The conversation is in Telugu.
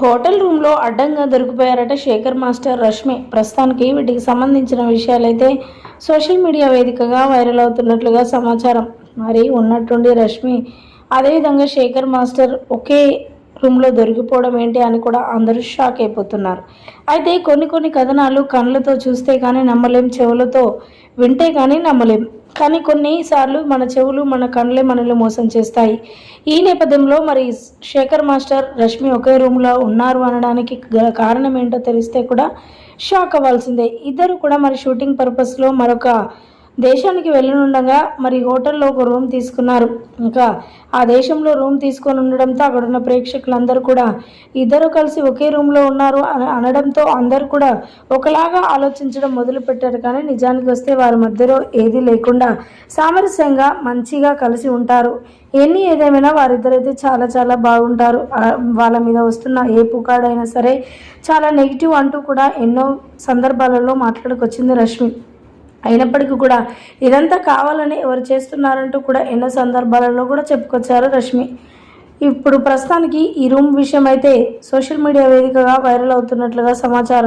హోటల్ రూమ్లో అడ్డంగా దొరికిపోయారట శేఖర్ మాస్టర్ రష్మి. ప్రస్తుతానికి వీటికి సంబంధించిన విషయాలైతే సోషల్ మీడియా వేదికగా వైరల్ అవుతున్నట్లుగా సమాచారం. మరి ఉన్నట్టుండి రష్మి అదేవిధంగా శేఖర్ మాస్టర్ ఒకే రూమ్లో దొరికిపోవడం ఏంటి అని కూడా అందరూ షాక్ అయిపోతున్నారు. అయితే కొన్ని కొన్ని కథనాలు కళ్ళతో చూస్తే కానీ నమ్మలేం చెవులతో వింటే కానీ నమ్మలేం. కానీ కొన్నిసార్లు మన చెవులు మన కళ్ళే మనల్ని మోసం చేస్తాయి. ఈ నేపథ్యంలో మరి శేఖర్ మాస్టర్ రష్మి ఒకే రూమ్లో ఉన్నారు అనడానికి గల కారణం ఏంటో తెలిస్తే కూడా షాక్ అవ్వాల్సిందే. ఇద్దరు కూడా మరి షూటింగ్ పర్పస్లో మరొక దేశానికి వెళ్ళనుండగా మరి హోటల్లో ఒక రూమ్ తీసుకున్నారు. ఇంకా ఆ దేశంలో రూమ్ తీసుకొని ఉండడంతో అక్కడ ఉన్న ప్రేక్షకులందరూ కూడా ఇద్దరు కలిసి ఒకే రూమ్లో ఉన్నారు అని అనడంతో అందరూ కూడా ఒకలాగా ఆలోచించడం మొదలుపెట్టారు. కానీ నిజానికి వస్తే వారి మధ్యలో ఏది లేకుండా సామరస్యంగా మంచిగా కలిసి ఉంటారు. ఎన్ని ఏదేమైనా వారిద్దరైతే చాలా చాలా బాగుంటారు. వాళ్ళ మీద వస్తున్న ఏ పుకాడైనా సరే చాలా నెగిటివ్ అంటూ కూడా ఎన్నో సందర్భాలలో మాట్లాడుకొచ్చింది రష్మి. అయినప్పటికీ కూడా ఇదంతా కావాలని ఎవరు చేస్తున్నారంటూ కూడా ఎన్నో సందర్భాలలో కూడా చెప్పుకొచ్చారు రష్మి. ఇప్పుడు ప్రస్తుతానికి ఈ రూమ్ విషయం అయితే సోషల్ మీడియా వేదికగా వైరల్ అవుతున్నట్లుగా సమాచారం